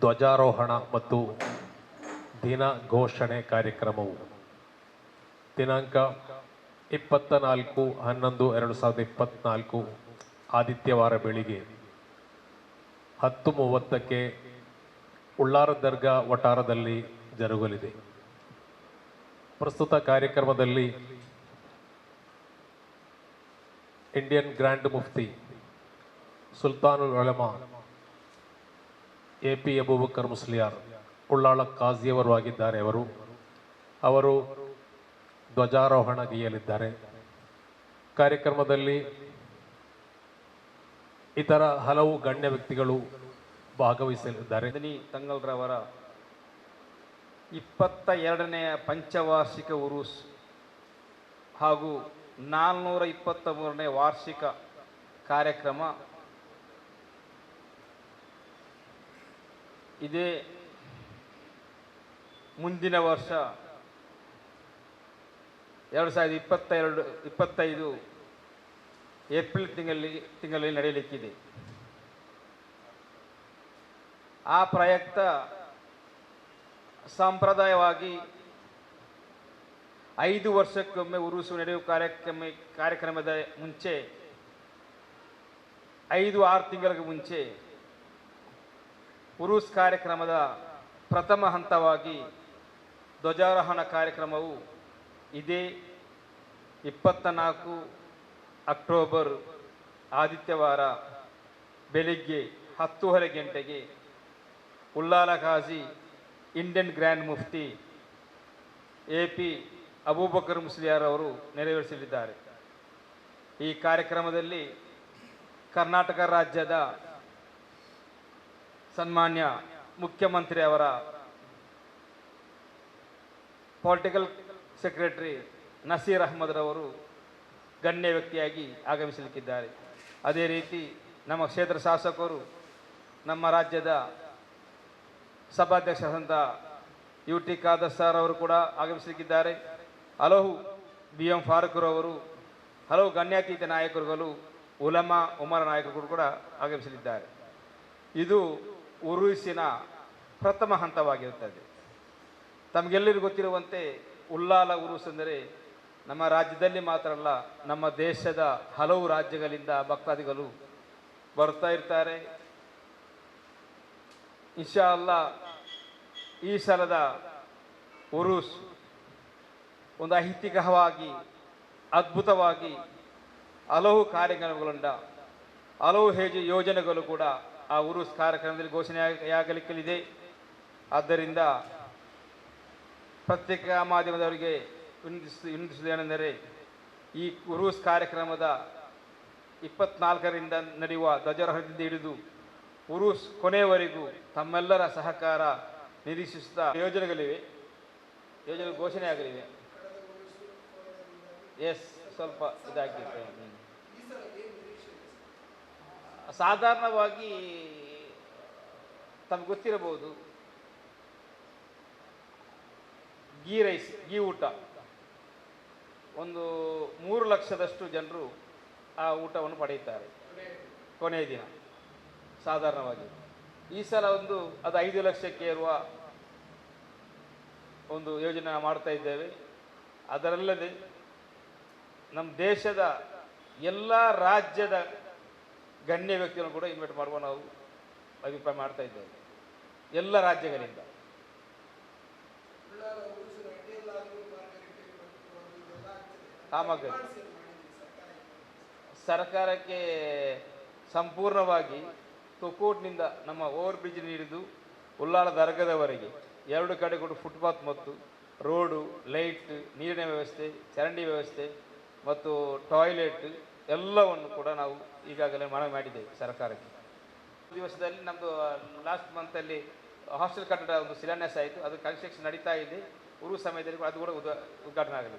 ಧ್ವಜಾರೋಹಣ ಮತ್ತು ದಿನ ಘೋಷಣೆ ಕಾರ್ಯಕ್ರಮವು. ದಿನಾಂಕ ಇಪ್ಪತ್ತ ನಾಲ್ಕು ಹನ್ನೊಂದು ಎರಡು ಸಾವಿರದ ಇಪ್ಪತ್ತ್ನಾಲ್ಕು ಆದಿತ್ಯವಾರ ಬೆಳಿಗ್ಗೆ ಹತ್ತು ಮೂವತ್ತಕ್ಕೆ ಉಳ್ಳಾರ ದರ್ಗಾ ವಟಾರದಲ್ಲಿ ಜರುಗಲಿದೆ. ಪ್ರಸ್ತುತ ಕಾರ್ಯಕ್ರಮದಲ್ಲಿ Indian grand Mufti Sultanul Ulama A P Aboobacker Musliyar Ullal ಕಾಜಿಯವರು ಆಗಿದ್ದಾರೆ ಅವರು ಅವರು ಧ್ವಜಾರೋಹಣ ಗೀಯಲಿದ್ದಾರೆ ಕಾರ್ಯಕ್ರಮದಲ್ಲಿ ಇತರ ಹಲವು ಗಣ್ಯ ವ್ಯಕ್ತಿಗಳು ಭಾಗವಹಿಸಲಿದ್ದಾರೆ. ಮದನಿ ತಂಗಲ್ರವರ ಇಪ್ಪತ್ತ ಎರಡನೆಯ ಪಂಚವಾರ್ಷಿಕ ಉರುಸ್ ಹಾಗೂ ನಾಲ್ನೂರ ಇಪ್ಪತ್ತ ಮೂರನೇ ವಾರ್ಷಿಕ ಕಾರ್ಯಕ್ರಮ ಇದೇ ಮುಂದಿನ ವರ್ಷ ಎರಡು ಸಾವಿರದ ಇಪ್ಪತ್ತೆರಡು, ಇಪ್ಪತ್ತೈದು ಏಪ್ರಿಲ್ ತಿಂಗಳಲ್ಲಿ ತಿಂಗಳಲ್ಲಿ ನಡೆಯಲಿಕ್ಕಿದೆ. ಆ ಪ್ರಯುಕ್ತ ಸಾಂಪ್ರದಾಯವಾಗಿ ಐದು ವರ್ಷಕ್ಕೊಮ್ಮೆ ಉರುಸು ನಡೆಯುವ ಕಾರ್ಯಕ್ರಮ, ಕಾರ್ಯಕ್ರಮದ ಮುಂಚೆ, ಐದು ಆರು ತಿಂಗಳಿಗೆ ಮುಂಚೆ ಉರುಸ್ ಕಾರ್ಯಕ್ರಮದ ಪ್ರಥಮ ಹಂತವಾಗಿ ಧ್ವಜಾರೋಹಣ ಕಾರ್ಯಕ್ರಮವು ಇದೇ ಇಪ್ಪತ್ತ ನಾಲ್ಕು ಅಕ್ಟೋಬರ್ ಆದಿತ್ಯವಾರ ಬೆಳಿಗ್ಗೆ ಹತ್ತೂವರೆ ಗಂಟೆಗೆ Ullal Kazi Indian grand Mufti A P Aboobacker Musliyar ಅವರು ನೆರವೇರಿಸಲಿದ್ದಾರೆ. ಈ ಕಾರ್ಯಕ್ರಮದಲ್ಲಿ ಕರ್ನಾಟಕ ರಾಜ್ಯದ ಸನ್ಮಾನ್ಯ ಮುಖ್ಯಮಂತ್ರಿ ಅವರ ಪೊಲಿಟಿಕಲ್ ಸೆಕ್ರೆಟರಿ ನಸೀರ್ ಅಹಮದ್ ರವರು ಗಣ್ಯ ವ್ಯಕ್ತಿಯಾಗಿ ಆಗಮಿಸಲಿಕ್ಕಿದ್ದಾರೆ. ಅದೇ ರೀತಿ ನಮ್ಮ ಕ್ಷೇತ್ರ ಶಾಸಕರು, ನಮ್ಮ ರಾಜ್ಯದ ಸಭಾಧ್ಯಕ್ಷರಾದಂಥ ಯು ಟಿ ಖಾದರ್ ಸರ್ ಅವರು ಕೂಡ ಆಗಮಿಸಲಿಕ್ಕಿದ್ದಾರೆ. ಹಲವು ಬಿ ಎಂ ಫಾರೂಕ್ರವರು ಹಲವು ಗಣ್ಯಾತೀತ ನಾಯಕರುಗಳು, ಉಲಮಾ, ಉಮರ ನಾಯಕರು ಕೂಡ ಆಗಮಿಸಲಿದ್ದಾರೆ. ಇದು ಉರುಸಿನ ಪ್ರಥಮ ಹಂತವಾಗಿರುತ್ತದೆ. ತಮಗೆಲ್ಲರಿಗೂ ಗೊತ್ತಿರುವಂತೆ ಉಲ್ಲಾಲ ಉರುಸ್ ಅಂದರೆ ನಮ್ಮ ರಾಜ್ಯದಲ್ಲಿ ಮಾತ್ರ ಅಲ್ಲ, ನಮ್ಮ ದೇಶದ ಹಲವು ರಾಜ್ಯಗಳಿಂದ ಭಕ್ತಾದಿಗಳು ಬರ್ತಾ ಇರ್ತಾರೆ. ಇನ್ಶಾ ಅಲ್ಲ ಈ ಸಲದ ಉರುಸ್ ಒಂದು ಐತಿಹಾಸಿಕವಾಗಿ ಅದ್ಭುತವಾಗಿ ಹಲವು ಕಾರ್ಯಕ್ರಮಗಳಿಂದ ಹಲವು ಹೆಜ್ಜೆ ಯೋಜನೆಗಳು ಕೂಡ ಆ ಉರುಸ್ ಕಾರ್ಯಕ್ರಮದಲ್ಲಿ ಘೋಷಣೆಯಾಗಲಿಕ್ಕಲಿದೆ ಆದ್ದರಿಂದ ಪತ್ರಿಕಾ ಮಾಧ್ಯಮದವರಿಗೆ ವಿನಂತಿಸ ವಿನಂತಿಸುವುದೇನೆಂದರೆ ಈ ಉರುಸ್ ಕಾರ್ಯಕ್ರಮದ ಇಪ್ಪತ್ನಾಲ್ಕರಿಂದ ನಡೆಯುವ ಧ್ವಜಾರೋಹದಿಂದ ಹಿಡಿದು ಉರುಸ್ ಕೊನೆಯವರೆಗೂ ತಮ್ಮೆಲ್ಲರ ಸಹಕಾರ ನಿರೀಕ್ಷಿಸುತ್ತಾ ಯೋಜನೆಗಳಿವೆ. ಯೋಜನೆ ಘೋಷಣೆ ಆಗಲಿವೆ ಎಸ್ ಸ್ವಲ್ಪ ಇದಾಗಿದೆ. ಸಾಧಾರಣವಾಗಿ ತಮ್ಗೆ ಗೊತ್ತಿರಬಹುದು. ಗೀ ರೈಸ್, ಗೀ ಊಟ. ಒಂದು ಮೂರು ಲಕ್ಷದಷ್ಟು ಜನರು ಆ ಊಟವನ್ನು ಪಡೆಯುತ್ತಾರೆ ಕೊನೆಯ ದಿನ, ಸಾಧಾರಣವಾಗಿ. ಈ ಸಲ ಒಂದು ಅದು ಐದು ಲಕ್ಷಕ್ಕೆ ಇರುವ ಒಂದು ಯೋಜನೆ ಮಾಡ್ತಾ ಇದ್ದೇವೆ. ಅದರಲ್ಲದೆ ನಮ್ಮ ದೇಶದ ಎಲ್ಲ ರಾಜ್ಯದ ಗಣ್ಯ ವ್ಯಕ್ತಿಯನ್ನು ಕೂಡ ಇನ್ವೈಟ್ ಮಾಡುವ ನಾವು ಅಭಿಪ್ರಾಯ ಮಾಡ್ತಾ ಇದ್ದೇವೆ. ಎಲ್ಲ ರಾಜ್ಯಗಳಿಂದ. ಸಾಮಗ್ರಿ. ಸರ್ಕಾರಕ್ಕೆ ಸಂಪೂರ್ಣವಾಗಿ ತೊಕೋಟ್ನಿಂದ ನಮ್ಮ ಓವರ್ ಬ್ರಿಡ್ಜ್ ಹಿಡಿದು ಉಲ್ಲಾಳ ದರ್ಗದವರೆಗೆ ಎರಡು ಕಡೆ ಕೂಡ ಫುಟ್ಪಾತ್ ಮತ್ತು ರೋಡು ಲೈಟ್ ನೀರಿನ ವ್ಯವಸ್ಥೆ, ಚರಂಡಿ ವ್ಯವಸ್ಥೆ ಮತ್ತು ಟಾಯ್ಲೆಟ್ ಎಲ್ಲವನ್ನು ಕೂಡ ನಾವು ಈಗಾಗಲೇ ಮನವಿ ಮಾಡಿದ್ದೇವೆ ಸರ್ಕಾರಕ್ಕೆ. ದಿವಸದಲ್ಲಿ ನಮ್ಮದು ಲಾಸ್ಟ್ ಮಂತಲ್ಲಿ ಹಾಸ್ಟೆಲ್ ಕಟ್ಟಡ ಒಂದು ಶಿಲಾನ್ಯಾಸ ಆಯಿತು. ಅದು ಕನ್ಸ್ಟ್ರಕ್ಷನ್ ನಡೀತಾ ಇದೆ. ಉರು ಸಮಯದಲ್ಲಿ ಅದು ಕೂಡ ಉದ- ಉದ್ಘಾಟನೆ ಆಗಲಿದೆ.